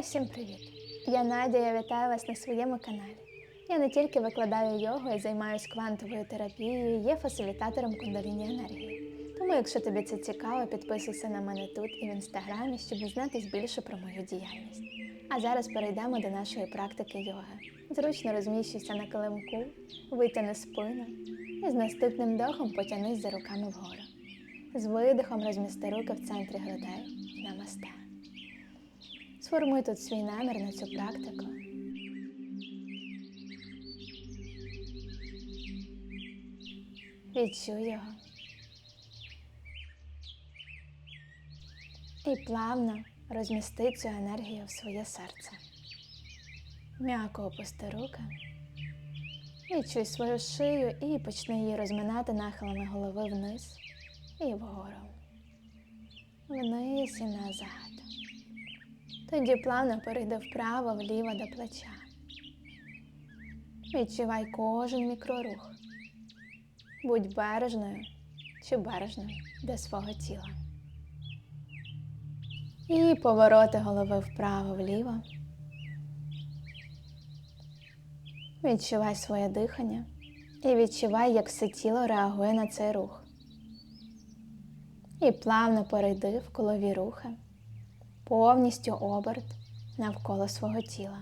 Усім привіт! Я Надя, я вітаю вас на своєму каналі. Я не тільки викладаю йогу і займаюся квантовою терапією, є фасилітатором кундаліні енергії. Тому, якщо тобі це цікаво, підписуйся на мене тут і в інстаграмі, щоб дізнатись більше про мою діяльність. А зараз перейдемо до нашої практики йоги. Зручно розміщуйся на килимку, витягни спину і з наступним вдохом потягнись за руками вгору. З видихом розмісти руки в центрі грудей. Сформуй тут свій намір на цю практику. Відчуй його. І плавно розмісти цю енергію в своє серце. М'яко опусти руки. Відчуй свою шию і почни її розминати нахилами голови вниз і вгору. Вниз і назад. Тоді плавно перейди вправо, вліво до плеча. Відчувай кожен мікрорух. Будь бережною чи бережним до свого тіла. І повороти голови вправо-вліво. Відчувай своє дихання і відчувай, як все тіло реагує на цей рух. І плавно перейди в колові рухи повністю оберт навколо свого тіла.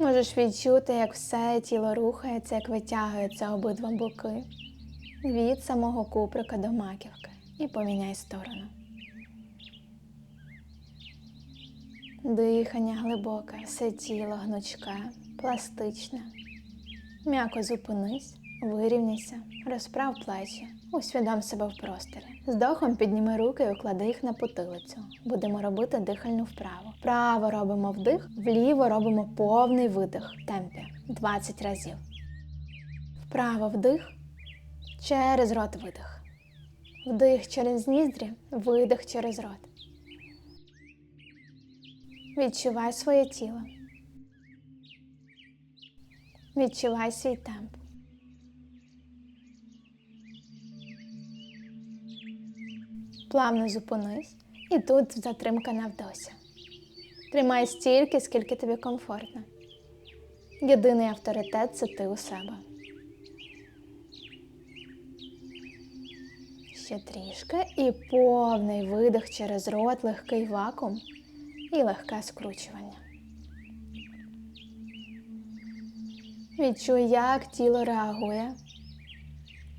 Можеш відчути, як все тіло рухається, як витягується обидва боки від самого куприка до маківки і поміняй сторону. Дихання глибоке, все тіло гнучке, пластичне. М'яко зупинись, вирівняйся, розправ плечі, усвідом себе в просторі. З дохом підніми руки і уклади їх на потилицю. Будемо робити дихальну вправу. Вправо робимо вдих, вліво робимо повний видих в темпі 20 разів. Вправо вдих, через рот видих. Вдих через ніздрі, видих через рот. Відчувай своє тіло. Відчувай свій темп. Плавно зупинись і тут затримка на вдосі. Тримай стільки, скільки тобі комфортно. Єдиний авторитет це ти у себе. Ще трішки і повний видих через рот, легкий вакуум і легке скручування. Відчуй, як тіло реагує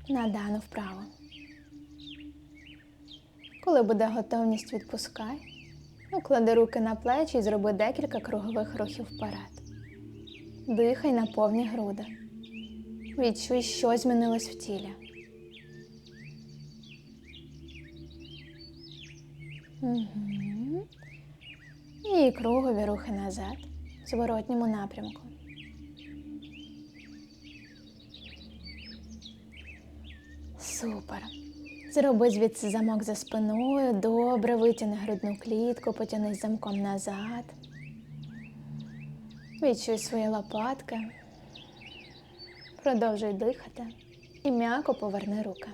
на дану вправу. Коли буде готовність, відпускай. Уклади руки на плечі і зроби декілька кругових рухів вперед. Дихай на повні груди. Відчуй, що змінилось в тілі. Угу. І кругові рухи назад в зворотньому напрямку. Супер. Зроби звідси замок за спиною, добре витягни грудну клітку, потягнись замком назад. Відчуй свої лопатки. Продовжуй дихати і м'яко поверни руки.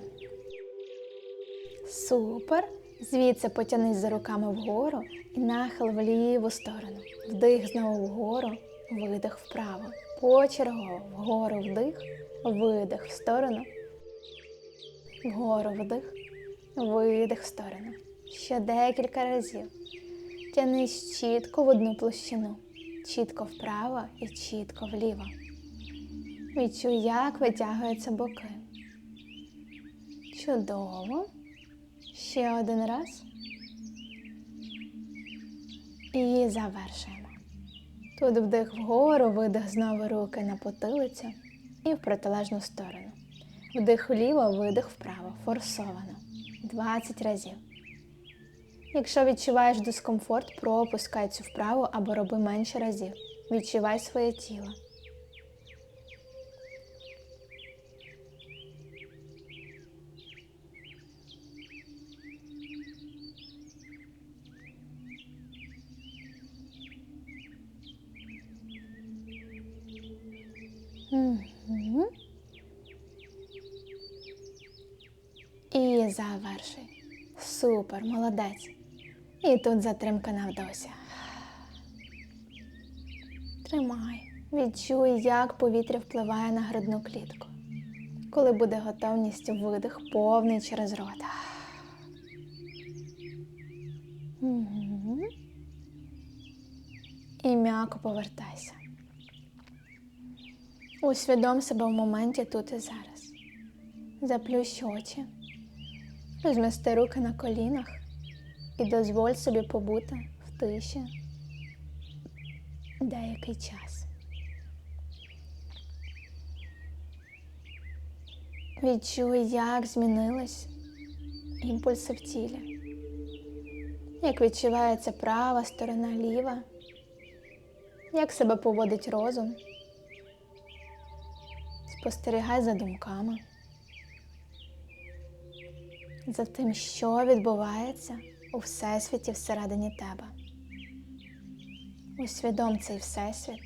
Супер. Звідси потягнись за руками вгору і нахил в ліву сторону. Вдих знову вгору, видих вправо. Почергово вгору вдих, видих в сторону. Вгору вдих, видих в сторону. Ще декілька разів. Тянись чітко в одну площину. Чітко вправо і чітко вліво. Відчуй, як витягуються боки. Чудово. Ще один раз. І завершуємо. Тут вдих вгору, видих знову руки на потилицю і в протилежну сторону. Вдих вліво, видих вправо. Форсовано. 20 разів. Якщо відчуваєш дискомфорт, пропускай цю вправу або роби менше разів. Відчувай своє тіло. Супер, молодець. І тут затримка на вдосі. Тримай. Відчуй, як повітря впливає на грудну клітку. Коли буде готовність видих повний через рот. І м'яко повертайся. Усвідом себе в моменті тут і зараз. Заплющ очі, розмісти руки на колінах і дозволь собі побути в тиші деякий час. Відчуй, як змінились імпульси в тілі, як відчувається права сторона ліва, як себе поводить розум. Спостерігай за думками, за тим, що відбувається у всесвіті всередині тебе. Усвідом цей всесвіт.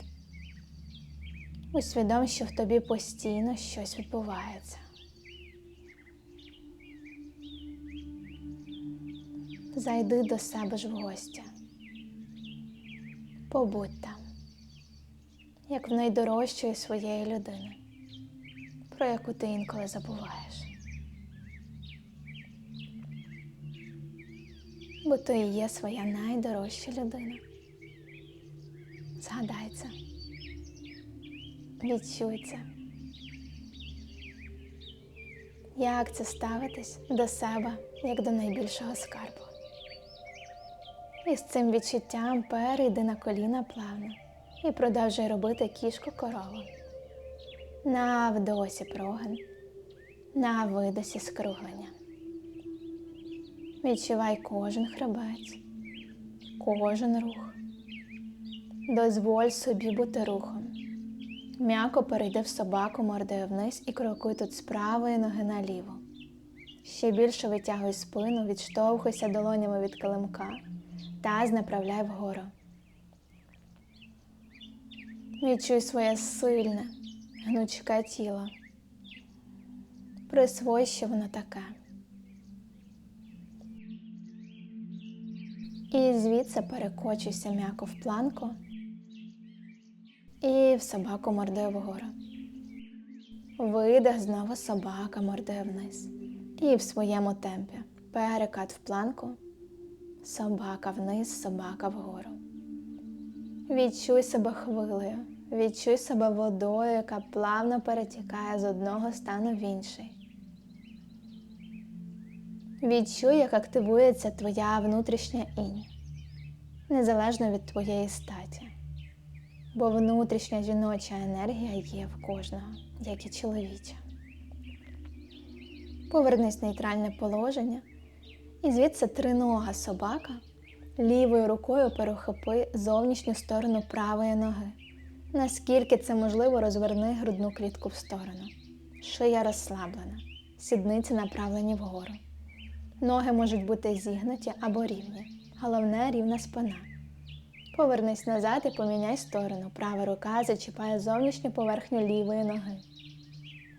Усвідом, що в тобі постійно щось відбувається. Зайди до себе ж в гості. Побудь там, як в найдорожчої своєї людини, про яку ти інколи забуваєш. Бо ти і є своя найдорожча людина. Згадай це. Відчуй це. Як це ставитись до себе як до найбільшого скарбу? І з цим відчуттям перейди на коліна плавно і продовжуй робити кішку корову. На вдосі прогин, на видосі скруглення. Відчувай кожен хребець, кожен рух. Дозволь собі бути рухом. М'яко перейди в собаку мордою вниз і крокуй тут з правої ноги наліво. Ще більше витягуй спину, відштовхуйся долонями від килимка, таз направляй вгору. Відчуй своє сильне, гнучке тіло. Присвой, що воно таке. І звідси перекочуйся м'яко в планку і в собаку мордою вгору. Видих знову собака мордою вниз. І в своєму темпі перекат в планку, собака вниз, собака вгору. Відчуй себе хвилею, відчуй себе водою, яка плавно перетікає з одного стану в інший. Відчуй, як активується твоя внутрішня інь, незалежно від твоєї статі. Бо внутрішня жіноча енергія є в кожного, як і чоловіча. Повернись в нейтральне положення і звідси тринога собака лівою рукою перехопи зовнішню сторону правої ноги. Наскільки це можливо, розверни грудну клітку в сторону. Шия розслаблена, сідниці направлені вгору. Ноги можуть бути зігнуті або рівні. Головне рівна спина. Повернись назад і поміняй сторону. Права рука зачіпає зовнішню поверхню лівої ноги.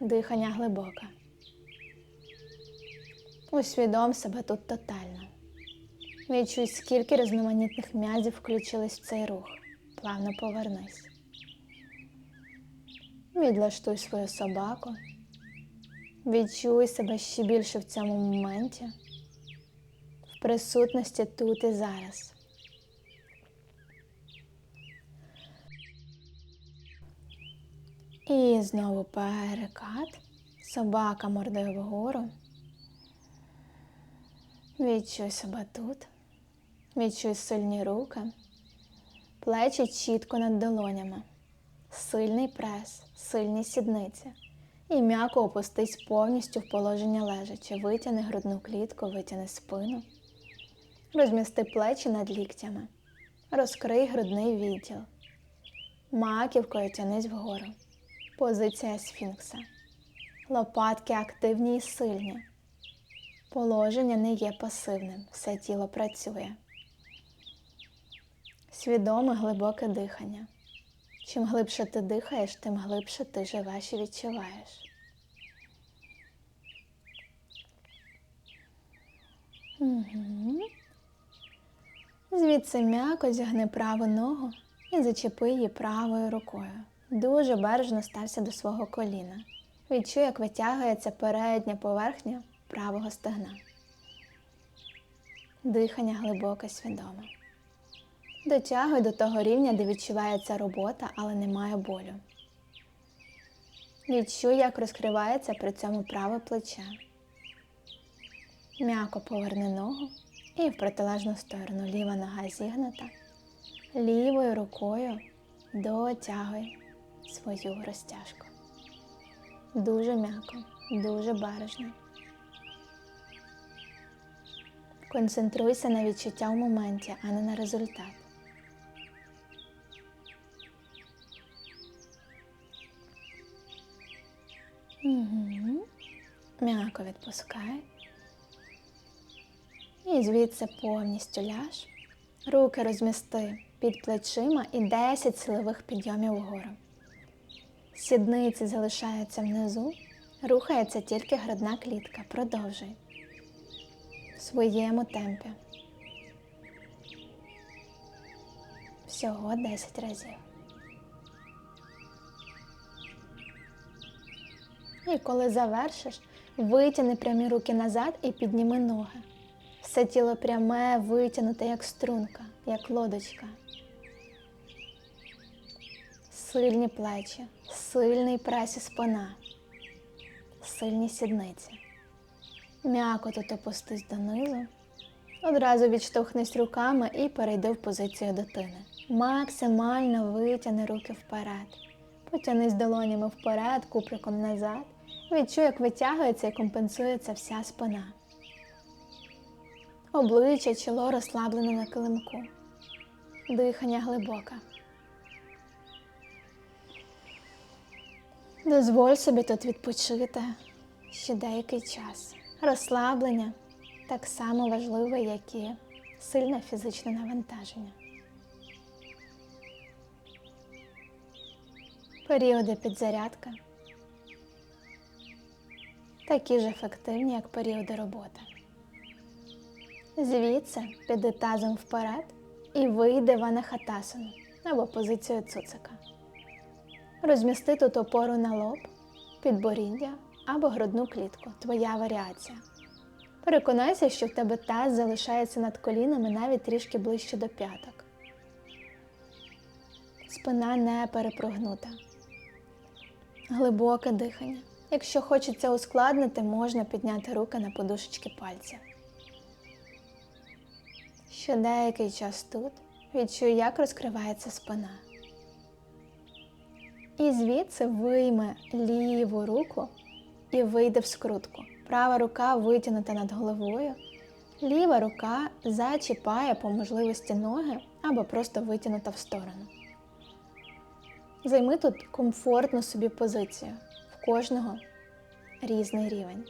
Дихання глибоке. Усвідом себе тут тотально. Відчуй, скільки різноманітних м'язів включились в цей рух. Плавно повернись. Відлаштуй свою собаку. Відчуй себе ще більше в цьому моменті, присутності тут і зараз. І знову перекат. Собака мордою вгору. Відчуй себе тут. Відчуй сильні руки. Плечі чітко над долонями. Сильний прес, сильні сідниці. І м'яко опустись повністю в положення лежачи. Витяни грудну клітку, витяни спину. Розмісти плечі над ліктями. Розкрий грудний відділ. Маківкою тянись вгору. Позиція сфінкса. Лопатки активні і сильні. Положення не є пасивним, все тіло працює. Свідоме глибоке дихання. Чим глибше ти дихаєш, тим глибше ти живеш і відчуваєш. Угу. Звідси м'яко зігни праву ногу і зачепи її правою рукою. Дуже бережно стався до свого коліна. Відчуй, як витягується передня поверхня правого стегна. Дихання глибоке свідоме. Дотягуй до того рівня, де відчувається робота, але немає болю. Відчуй, як розкривається при цьому праве плече. М'яко поверни ногу і в протилежну сторону ліва нога зігнута. Лівою рукою дотягуй свою розтяжку. Дуже м'яко, дуже бережно. Концентруйся на відчуття в моменті, а не на результат. Угу. М'яко відпускай. І звідси повністю ляж. Руки розмісти під плечима і 10 силових підйомів вгору. Сідниці залишаються внизу, рухається тільки грудна клітка. Продовжуй в своєму темпі. Всього 10 разів. І коли завершиш, витягни прямі руки назад і підніми ноги. Все тіло пряме, витягнуте, як струнка, як лодочка. Сильні плечі, сильний прес і спина, сильні сідниці. М'яко тут опустись донизу. Одразу відштовхнись руками і перейди в позицію дитини. Максимально витягни руки вперед. Потянись долонями вперед, куприком назад. Відчуй, як витягується і компенсується вся спина. Обличчя чоло розслаблене на килимку. Дихання глибоке. Дозволь собі тут відпочити ще деякий час. Розслаблення так само важливе, як і сильне фізичне навантаження. Періоди підзарядки такі ж ефективні, як періоди роботи. Звідси піди тазом вперед і вийди в анахатасану або позицію цуцика. Розмісти тут опору на лоб, підборіддя або грудну клітку. Твоя варіація. Переконайся, що в тебе таз залишається над колінами навіть трішки ближче до п'яток. Спина не перепрогнута. Глибоке дихання. Якщо хочеться ускладнити, можна підняти руки на подушечки пальців. Ще деякий час тут відчуй, як розкривається спина. І звідси вийме ліву руку і вийде в скрутку. Права рука витягнута над головою, ліва рука зачіпає по можливості ноги або просто витягнута в сторону. Займи тут комфортну собі позицію. В кожного різний рівень.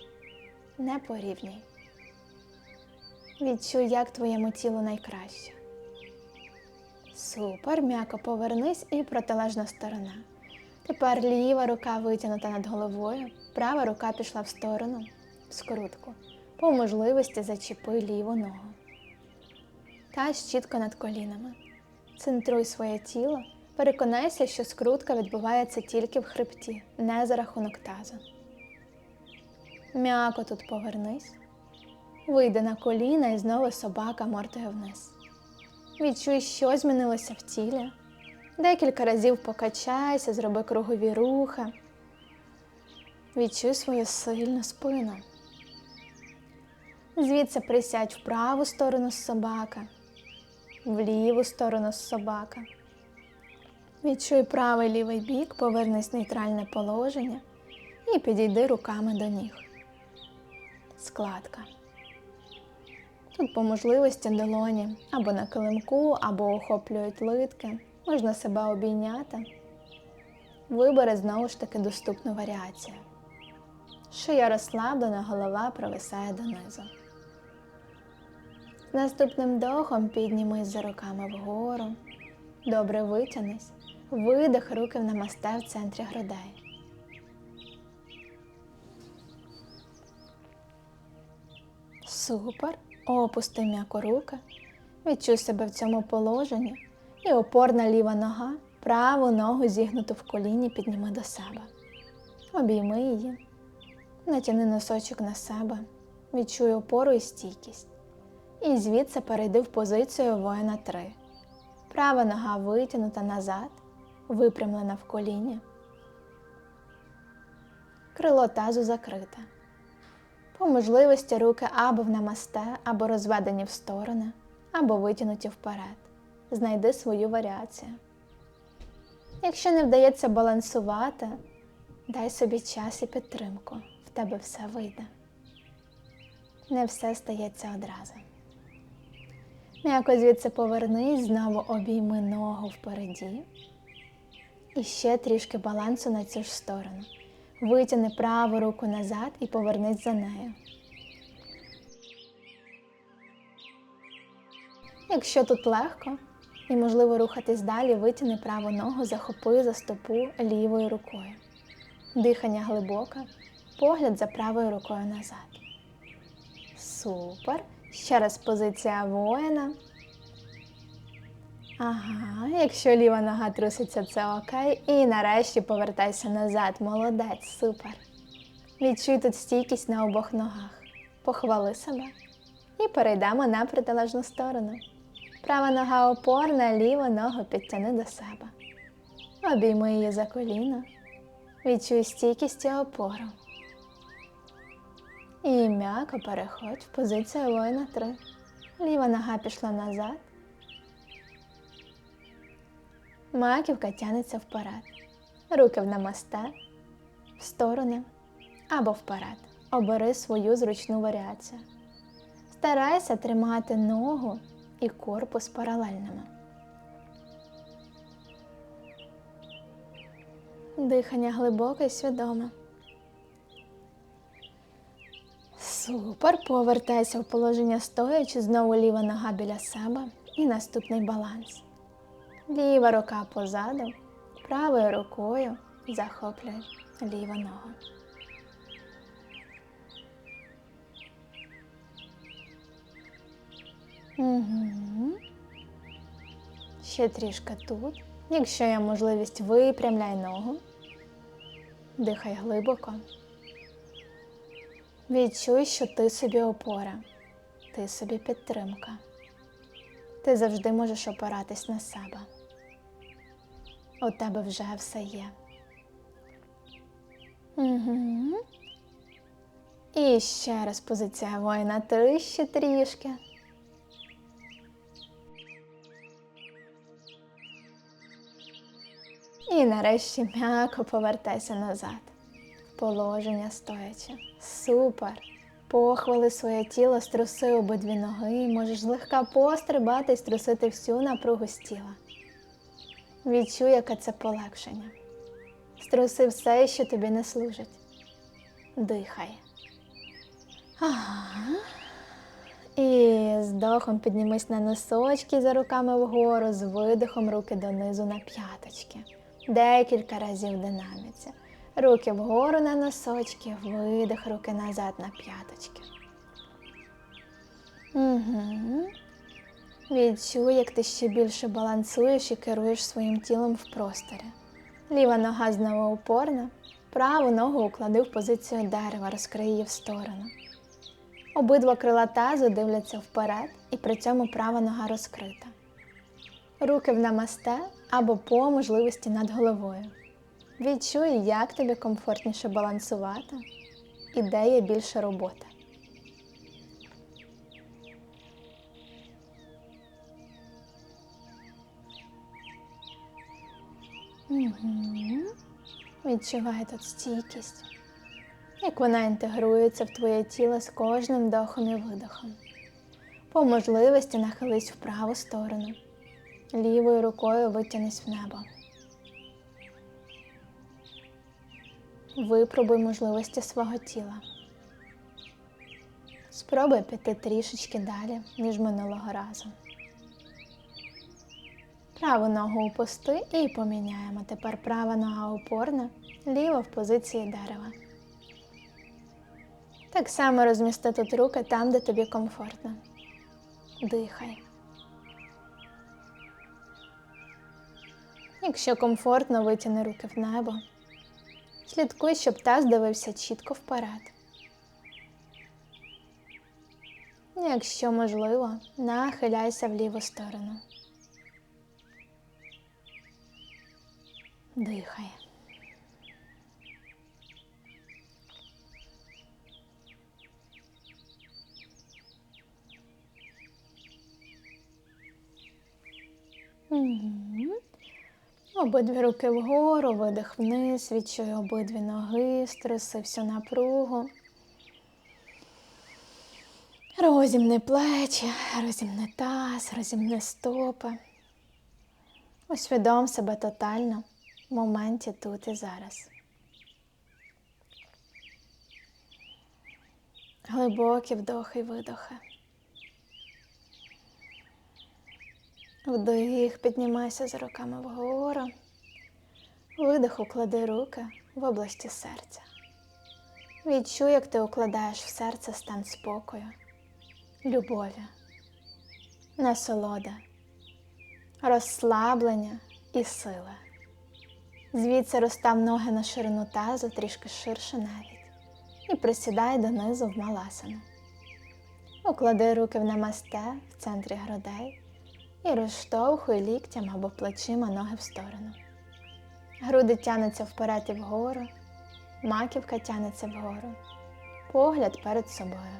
Не порівнюй. Відчуй, як твоєму тілу найкраще. Супер, м'яко повернись і протилежна сторона. Тепер ліва рука витягнута над головою, права рука пішла в сторону, в скрутку. По можливості зачіпи ліву ногу. Таз чітко над колінами. Центруй своє тіло. Переконайся, що скрутка відбувається тільки в хребті, не за рахунок тазу. М'яко тут повернись. Вийди на коліна і знову собака мордою вниз. Відчуй, що змінилося в тілі. Декілька разів покачайся, зроби кругові рухи. Відчуй свою сильну спину. Звідси присядь в праву сторону з собака, в ліву сторону з собака. Відчуй правий лівий бік, повернись в нейтральне положення і підійди руками до ніг. Складка. Тут по можливості долоні або на килимку, або охоплюють литки. Можна себе обійняти. Вибери знову ж таки доступну варіацію. Шия розслаблена, голова провисає донизу. Наступним дохом піднімись за руками вгору. Добре витягнись. Видих руки в намасте в центрі грудей. Супер. Опусти м'яко руки. Відчуй себе в цьому положенні і опорна ліва нога, праву ногу зігнуту в коліні підніми до себе. Обійми її, натяни носочок на себе, відчуй опору і стійкість. І звідси перейди в позицію воїна 3. Права нога витягнута назад, випрямлена в коліні. Крило тазу закрите. По можливості руки або в намасте, або розведені в сторони, або витягнуті вперед. Знайди свою варіацію. Якщо не вдається балансувати, дай собі час і підтримку. В тебе все вийде. Не все стається одразу. М'яко звідси повернись, знову обійми ногу впереді. І ще трішки балансу на цю ж сторону. Витягни праву руку назад і повернись за нею. Якщо тут легко і можливо рухатись далі, витягни праву ногу, захопи за стопу лівою рукою. Дихання глибоке, погляд за правою рукою назад. Супер. Ще раз позиція воїна. Ага, якщо ліва нога труситься, це окей. І нарешті повертайся назад. Молодець, супер. Відчуй тут стійкість на обох ногах. Похвали себе. І перейдемо на протилежну сторону. Права нога опорна, ліву ногу підтяни до себе. Обійми її за коліно. Відчуй стійкість і опору. І м'яко переходь в позицію воїна 3. Ліва нога пішла назад. Маківка тянеться вперед. Руки в намасте, в сторони або вперед. Обери свою зручну варіацію. Старайся тримати ногу і корпус паралельними. Дихання глибоке і свідоме. Супер. Повертайся в положення стоячи, знову ліва нога біля себе і наступний баланс. Ліва рука позаду, правою рукою захоплюй ліву ногу. Угу. Ще трішки тут. Якщо є можливість, випрямляй ногу. Дихай глибоко. Відчуй, що ти собі опора, ти собі підтримка. Ти завжди можеш опиратись на себе. У тебе вже все є. Угу. І ще раз позиція воїна три ще трішки. І нарешті м'яко повертайся назад. Положення стоячи. Супер! Похвали своє тіло, струси обидві ноги, можеш злегка пострибати і струсити всю напругу з тіла. Відчуй, яке це полегшення. Струси все, що тобі не служить. Дихай. Ага. І з дохом піднімись на носочки за руками вгору, з видихом руки донизу на п'яточки. Декілька разів динаміці. Руки вгору на носочки, видих, руки назад на п'яточки. Угу. Відчуй, як ти ще більше балансуєш і керуєш своїм тілом в просторі. Ліва нога знову опорна, праву ногу уклади в позицію дерева, розкрий її в сторону. Обидва крила тазу дивляться вперед, і при цьому права нога розкрита. Руки в намасте або по можливості над головою. Відчуй, як тобі комфортніше балансувати і де є більше роботи. Угу. Відчувай тут стійкість, як вона інтегрується в твоє тіло з кожним вдохом і видохом. По можливості нахились в праву сторону, лівою рукою витягнись в небо. Випробуй можливості свого тіла. Спробуй піти трішечки далі, ніж минулого разу. Праву ногу у пусти і поміняємо. Тепер права нога опорна, ліва в позиції дерева. Так само розмісти тут руки там, де тобі комфортно. Дихай. Якщо комфортно, витяни руки в небо. Слідкуй, щоб таз дивився чітко вперед. Якщо можливо, нахиляйся в ліву сторону. Дихай. Мгм. Обидві руки вгору, видих вниз, відчуй обидві ноги, струси всю напругу. Розімни плечі, розімни таз, розімни стопи. Усвідом себе тотально моменті тут і зараз. Глибокі вдохи і видохи. Вдих, піднімайся з руками вгору. Видих, уклади руки в області серця. Відчуй, як ти укладаєш в серце стан спокою, любові, насолода, розслаблення і сили. Звідси розстав ноги на ширину тазу, трішки ширше навіть, і присідай донизу в маласану. Уклади руки в намасте в центрі грудей і розштовхуй ліктям або плечима ноги в сторону. Груди тянуться вперед і вгору, маківка тянеться вгору, погляд перед собою.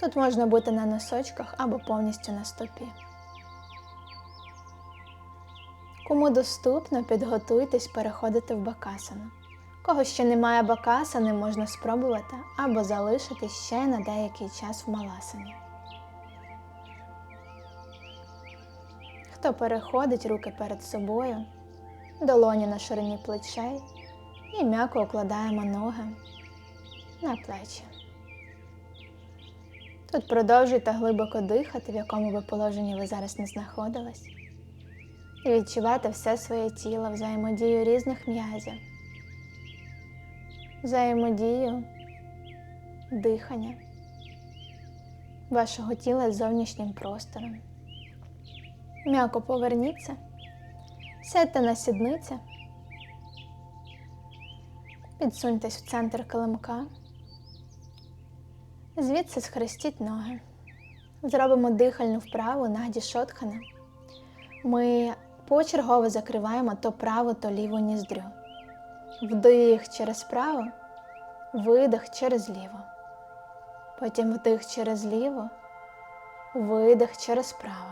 Тут можна бути на носочках або повністю на стопі. Кому доступно, підготуйтесь переходити в бакасану. Кого ще немає бакасани, можна спробувати або залишити ще на деякий час в маласані. Хто переходить руки перед собою, долоні на ширині плечей і м'яко укладаємо ноги на плечі. Тут продовжуйте глибоко дихати, в якому би положенні ви зараз не знаходились, і відчувати все своє тіло, взаємодію різних м'язів, взаємодію дихання вашого тіла з зовнішнім простором. М'яко поверніться, сядьте на сідниці, підсуньтесь в центр килимка, звідси схрестіть ноги. Зробимо дихальну вправу нагді шотхана. Ми почергово закриваємо то праву, то ліву ніздрю. Вдих через праву, видих через ліву. Потім вдих через ліву, видих через право.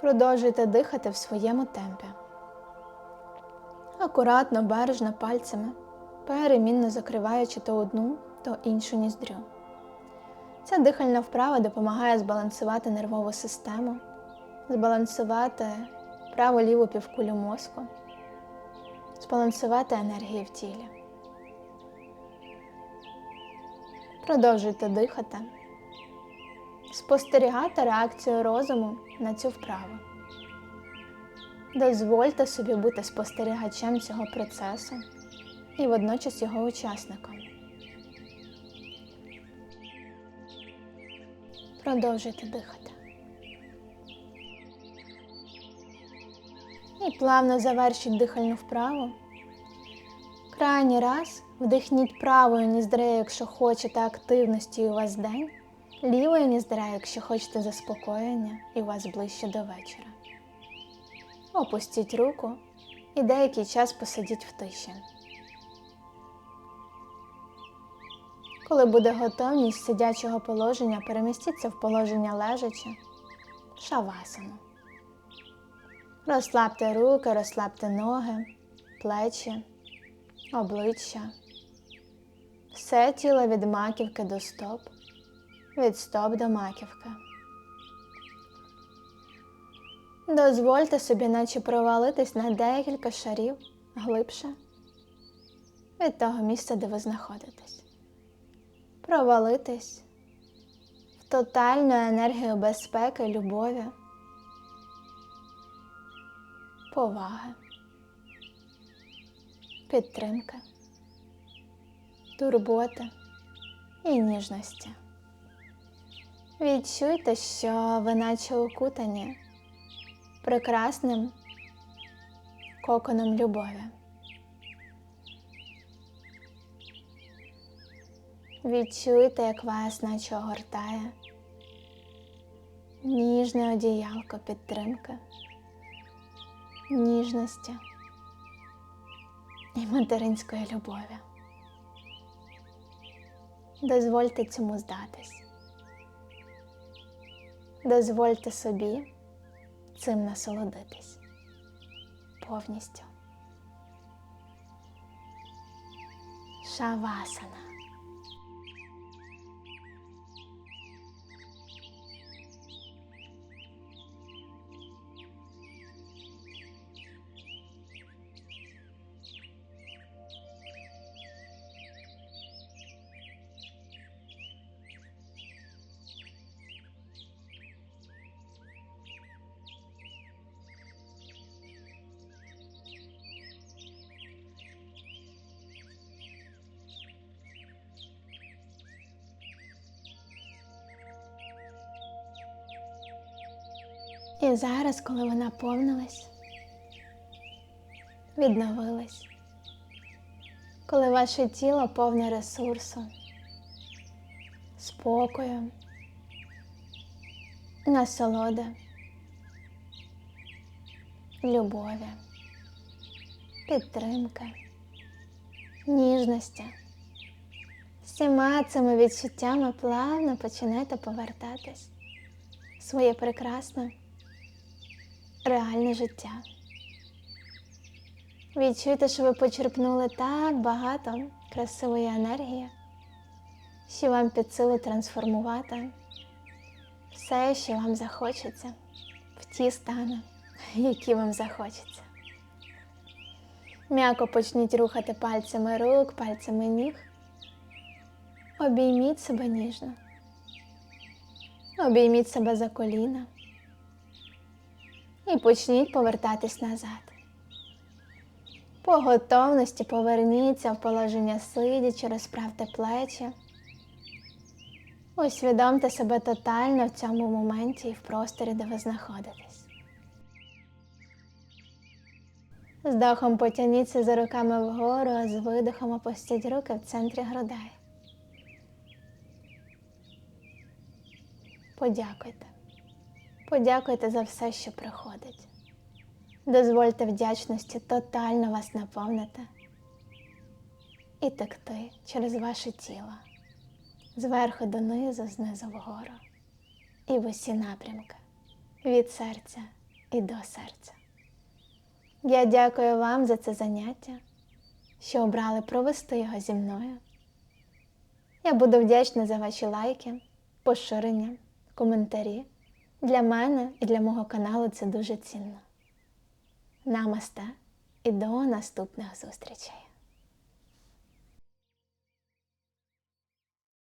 Продовжуйте дихати в своєму темпі. Акуратно, бережно пальцями, перемінно закриваючи то одну, то іншу ніздрю. Ця дихальна вправа допомагає збалансувати нервову систему, збалансувати праву-ліву півкулю мозку, збалансувати енергії в тілі. Продовжуйте дихати спостерігати реакцію розуму на цю вправу. Дозвольте собі бути спостерігачем цього процесу і водночас його учасником. Продовжуйте дихати. І плавно завершіть дихальну вправу. Крайній раз вдихніть правою ніздрею, якщо хочете активності у вас день. Лівою ніздра, якщо хочете заспокоєння і у вас ближче до вечора. Опустіть руку і деякий час посидіть в тиші. Коли буде готовність сидячого положення, перемістіться в положення лежаче, шавасану. Розслабте руки, розслабте ноги, плечі, обличчя, все тіло від маківки до стоп від стоп до маківки. Дозвольте собі, наче провалитись на декілька шарів глибше від того місця, де ви знаходитесь. Провалитись в тотальну енергію безпеки, любові, поваги, підтримки, турботи і ніжності. Відчуйте, що ви наче окутані прекрасним коконом любові. Відчуйте, як вас наче огортає ніжне одіялко підтримки, ніжності і материнської любові. Дозвольте цьому здатись. Дозвольте собі цим насолодитись повністю. Шавасана. І зараз, коли ви наповнились, відновились, коли ваше тіло повне ресурсу, спокою, насолоди, любові, підтримки, ніжності. Всіма цими відчуттями плавно починайте повертатись в своє прекрасне реальне життя. Відчуйте, що ви почерпнули так багато красивої енергії, що вам під силу трансформувати все, що вам захочеться, в ті стани, які вам захочеться. М'яко почніть рухати пальцями рук, пальцями ніг. Обійміть себе ніжно. Обійміть себе за коліна і почніть повертатись назад. По готовності поверніться в положення сидячи, розправте плечі. Усвідомте себе тотально в цьому моменті і в просторі, де ви знаходитесь. З дохом потягніться за руками вгору, а з видихом опустіть руки в центрі грудей. Подякуйте. Подякуйте за все, що приходить. Дозвольте вдячності тотально вас наповнити і текти через ваше тіло зверху донизу, знизу вгору і в усі напрямки від серця і до серця. Я дякую вам за це заняття, що обрали провести його зі мною. Я буду вдячна за ваші лайки, поширення, коментарі. Для мене і для мого каналу це дуже цінно. Намасте і до наступних зустрічей!